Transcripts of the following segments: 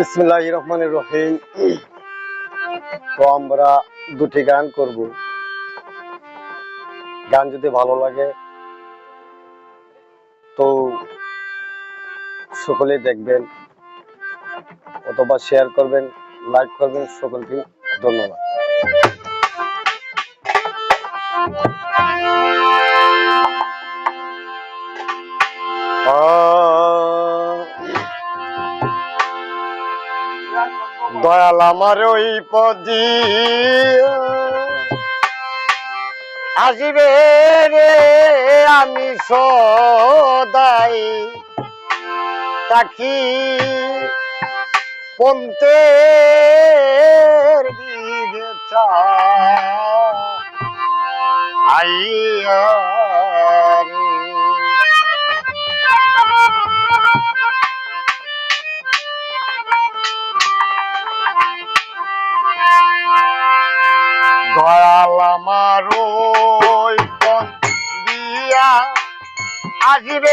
বিসমিল্লাহ রহমান রহিম তো আমরা দুটি গান করব। গান যদি ভালো লাগে, তো সকলে দেখবেন অথবা শেয়ার করবেন লাইক করবেন, সকলকে ধন্যবাদ। দয়াল আমার ওই পদি। আসিবে রে আমি সদাই তাকি পন্তের দিকে আইয়া আসবে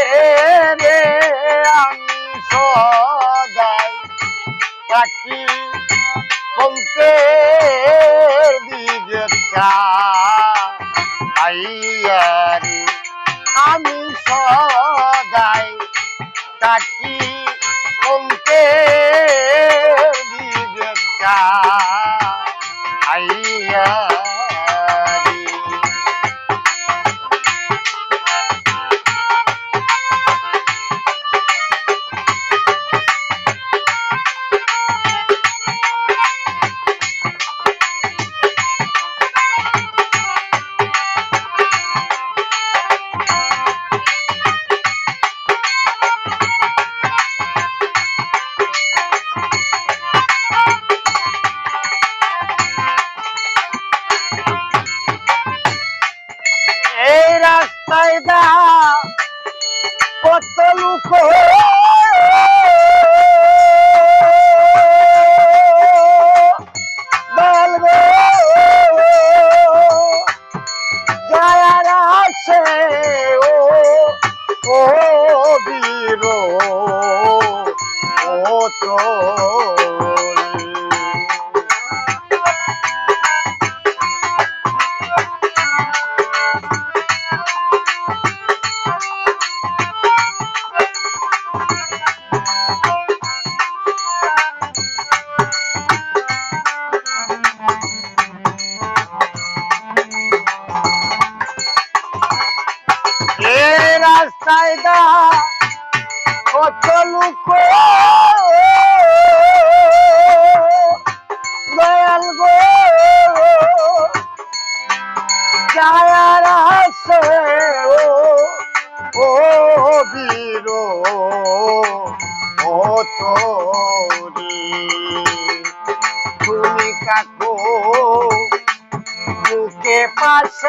এই রাস্তায় দা কত লোক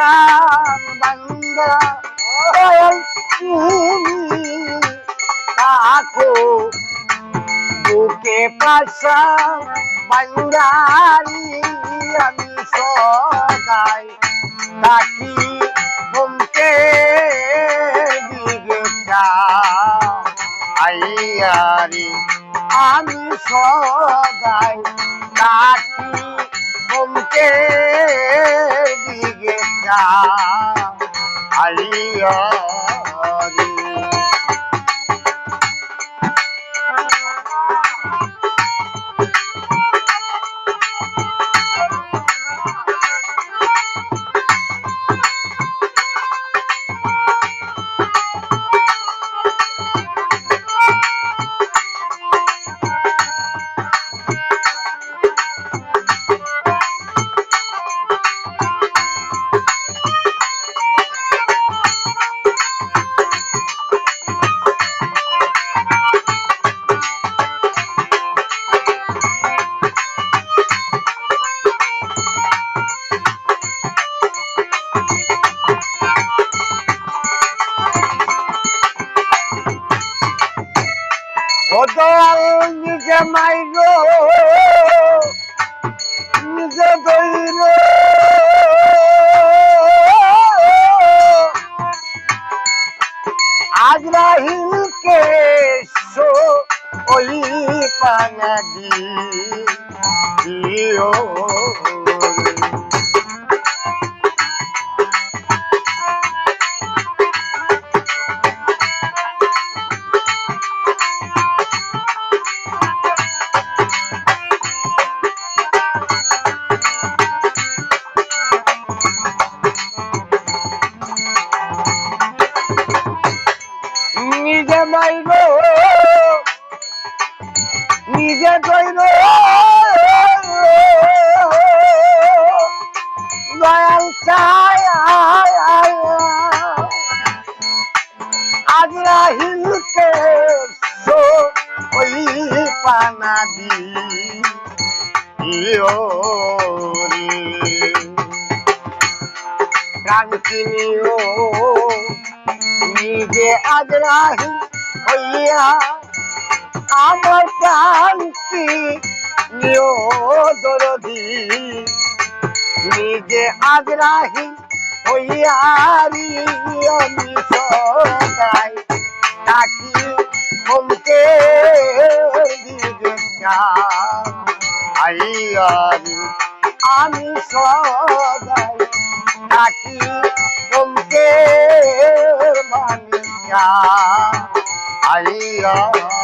পাশান বাংলা। তুমি তাকো বুকে পাশান বাঙ্গারি আমি সদাই তাকি বুমকে দিকে আইয়ারি আমি সদাই তাকি দিকে দইর নিজে তৈর দয়াল চায় রাহিলকে সো ওই পানা দি কাঙ্কিনিও নিজে আগ্রাহী হইয়া আমার প্রান্তি নিজে আগ্রাহী হইয়া আমি সদাই তাকি হোমকে দিবে আইয়ারি আমি সদাই তাকি মানিয়া। আইয়ারি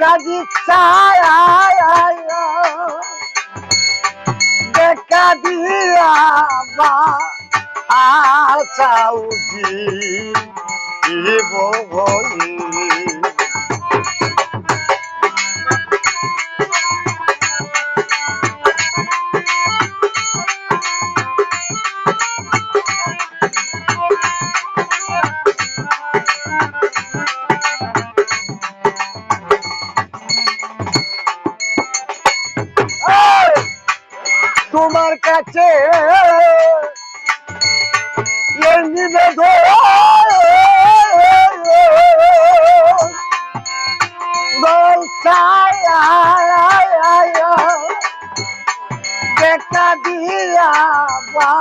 গাজি ছায় দেখা দিয়া বা আচাউজি বলি তোমার কাছে দেখা দিয়া বা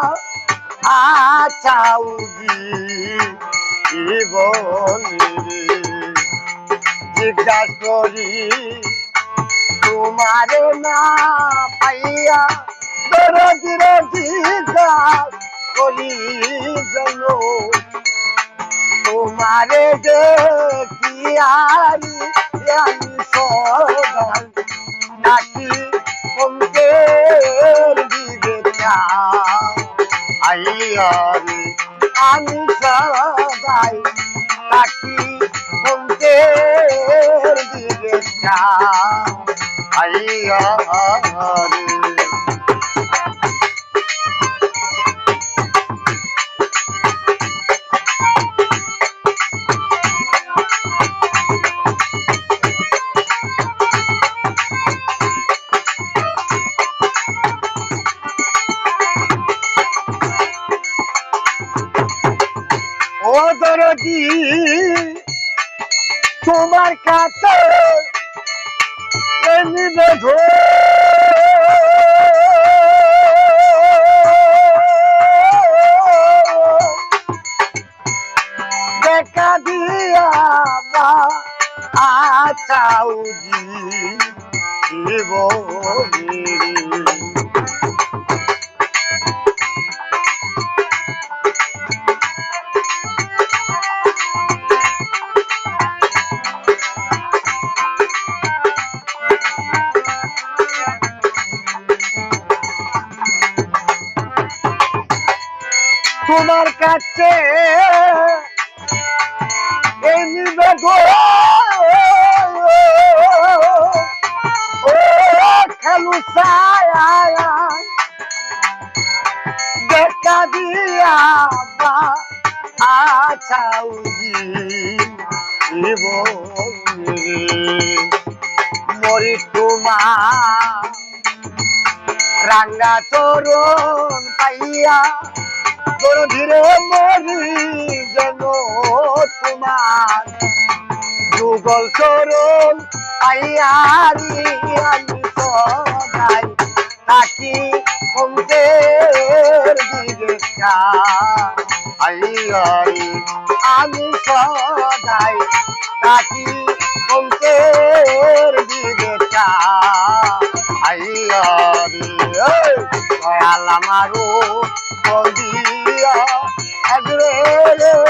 আচাউজি কি বলি জিজ্ঞাসা করি তোমারে না পাইয়া করি জন্য তোমারে দেখি আমি সদাই তোমার কাছে দেখা দিয়া আচাউজি বলি দেখা দিয়া বা আছাউজি জীবনে মরি তোমার রাঙ্গা চরণ পাইয়া তোর মরি যেন তোমার। যুগল চরণ পাইয়ারি আমি সদাই থাকি অন্তের দিকে আই আই, আমি সদাই থাকি অন্তের দিকে আই আরে দয়াল আমারও হলো